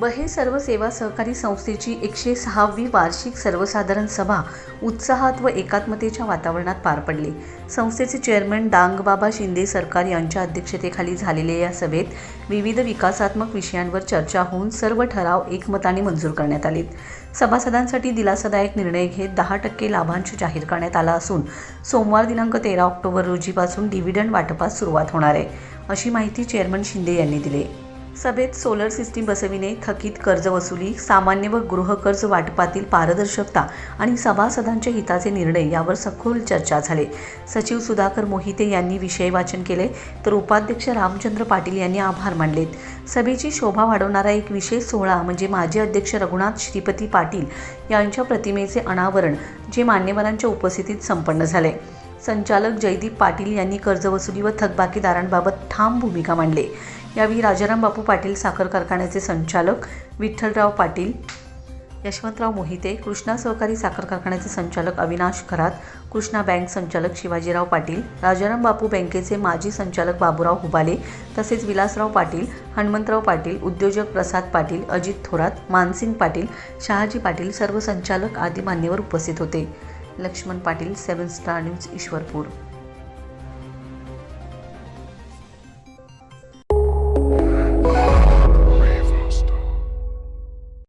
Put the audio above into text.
बहे सर्व सेवा सहकारी संस्थेची एकशे सहावी वार्षिक सर्वसाधारण सभा उत्साहात व एकात्मतेच्या वातावरणात पार पडली. संस्थेचे चेअरमन डांगबाबा शिंदे सरकार यांच्या अध्यक्षतेखाली झालेल्या या सभेत विविध विकासात्मक विषयांवर चर्चा होऊन सर्व ठराव एकमताने मंजूर करण्यात आले सभासदांसाठी दिलासादायक निर्णय घेत दहा टक्के लाभांश जाहीर करण्यात आला असून सोमवार दिनांक तेरा ऑक्टोबर रोजीपासून डिव्हिडंड वाटपास सुरुवात होणार आहे अशी माहिती चेअरमन शिंदे यांनी दिली. सभेत सोलर सिस्टीम बसविणे थकीत कर्ज वसुली सामान्य व गृहकर्ज वाटपातील पारदर्शकता आणि सभासदांच्या हिताचे निर्णय यावर सखोल चर्चा झाले. सचिव सुधाकर मोहिते यांनी विषय वाचन केले तर उपाध्यक्ष रामचंद्र पाटील यांनी आभार मानलेत. सभेची शोभा वाढवणारा एक विशेष सोहळा म्हणजे माजी अध्यक्ष रघुनाथ श्रीपती पाटील यांच्या प्रतिमेचे अनावरण जे मान्यवरांच्या उपस्थितीत संपन्न झाले. संचालक जयदीप पाटील यांनी कर्जवसुली व थकबाकीदारांबाबत ठाम भूमिका मांडली. यावेळी राजाराम बापू पाटील साखर कारखान्याचे संचालक विठ्ठलराव पाटील यशवंतराव मोहिते कृष्णा सहकारी साखर कारखान्याचे संचालक अविनाश खरात कृष्णा बँक संचालक शिवाजीराव पाटील राजाराम बापू बँकेचे माजी संचालक बाबूराव हुबाले तसेच विलासराव पाटील हनुमंतराव पाटील उद्योजक प्रसाद पाटील अजित थोरात मानसिंग पाटील शहाजी पाटील सर्व संचालक आदी मान्यवर उपस्थित होते. Laxman Patil seven star news Ishwarpur.